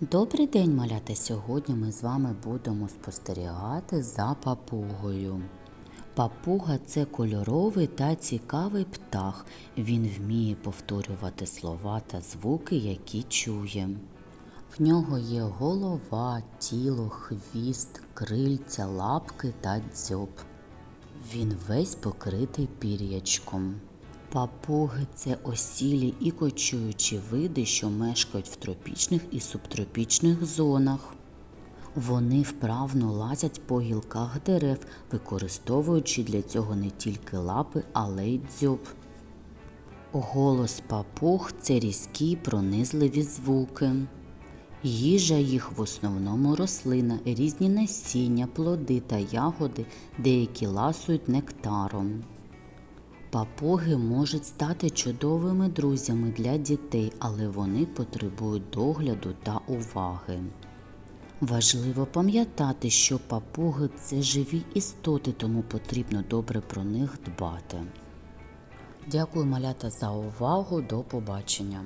Добрий день, малята! Сьогодні ми з вами будемо спостерігати за папугою. Папуга це кольоровий та цікавий птах. Він вміє повторювати слова та звуки, які чує. В нього є голова, тіло, хвіст, крильця, лапки та дзьоб. Він весь покритий пір'ячком. Папуги це осілі і кочуючі види, що мешкають в тропічних і субтропічних зонах. Вони вправно лазять по гілках дерев, використовуючи для цього не тільки лапи, але й дзьоб. Голос папуг це різкі пронизливі звуки. Їжа їх в основному рослина, різні насіння, плоди та ягоди, деякі ласують нектаром. Папуги можуть стати чудовими друзями для дітей, але вони потребують догляду та уваги. Важливо пам'ятати, що папуги це живі істоти, тому потрібно добре про них дбати. Дякую, малята, за увагу. До побачення.